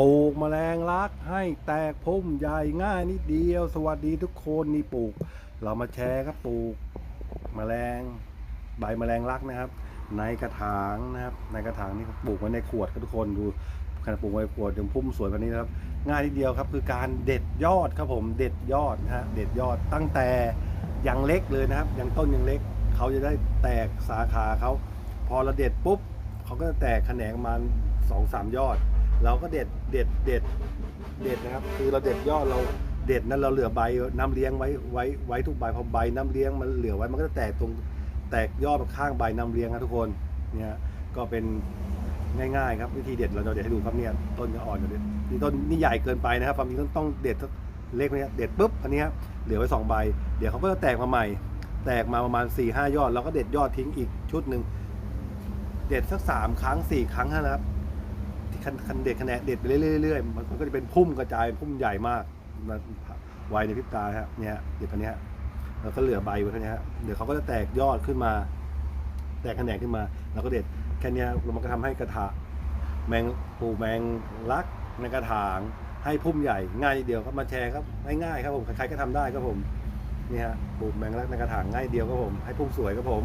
ปลูกแมลงรักให้แตกพุ่มใหญ่ง่ายนิดเดียว สวัสดีทุกคนนี่ปลูก เรามาแชร์ครับปลูกแมลงใบแมลงรักนะครับ ในกระถางนะครับ ในกระถางนี่ปลูกไว้ในขวดครับทุกคนดูขนาดปลูกไว้ขวดยังพุ่มสวยแบบนี้นะครับง่ายนิดเดียวครับ คือการเด็ดยอดครับผมเด็ดยอดนะฮะเด็ดยอดตั้งแต่ยังเล็กเลยนะครับยังต้นยังเล็กเขาจะได้แตกสาขาเขาพอเราเด็ดปุ๊บเขาก็จะแตกแขนงมาสองสามยอด เราก็เด็ดเด็ดเด็ดเด็ดนะครับ คือเราเด็ดยอดเราเด็ดนั้นเราเหลือใบน้ำเลี้ยงไว้ไว้ไว้ทุกใบพอใบน้ำเลี้ยงมันเหลือไว้มันก็จะแตกตรงแตกยอดข้างใบน้ำเลี้ยงนะทุกคนเนี่ยก็เป็นง่ายๆครับวิธีเด็ดเราจะเด็ดให้ดูครับเนี่ยต้นจะอ่อนอยู่เลยนี่ต้นนี่ใหญ่เกินไปนะครับความจริงต้องต้องเด็ดเล็กเนี้ยเด็ดปุ๊บอันนี้เหลือไว้สองใบ เดี๋ยวเขาก็จะแตกมาใหม่ แตกมาประมาณ4ี่ห้ายอดเราก็เด็ดยอดทิ้งอีกชุดหนึ่งเด็ดสักสามครั้งสี่ครั้งเท่านะครับ คันคันเด็ดคะแนนเด็ดไปเรื่อยๆมันก็จะเป็นพุ่มกระจายพุ่มใหญ่มากมันไวในพริบตาฮะเนี่ยเด็ดพันนี้แล้วก็เหลือใบไว้แค่นี้ฮะเดี๋ยวเขาก็จะแตกยอดขึ้นมา แตกแขนงขึ้นมา แล้วก็เด็ดแค่นี้มันก็ทำให้กระถางแมงปูแมงลักในกระถางให้พุ่มใหญ่ง่ายเดียวครับมาแชร์ครับง่ายๆครับผมใครๆก็ทำได้ครับผมนี่ฮะปลูกแมงลักในกระถางง่ายเดียวครับผมให้พุ่มสวยครับผม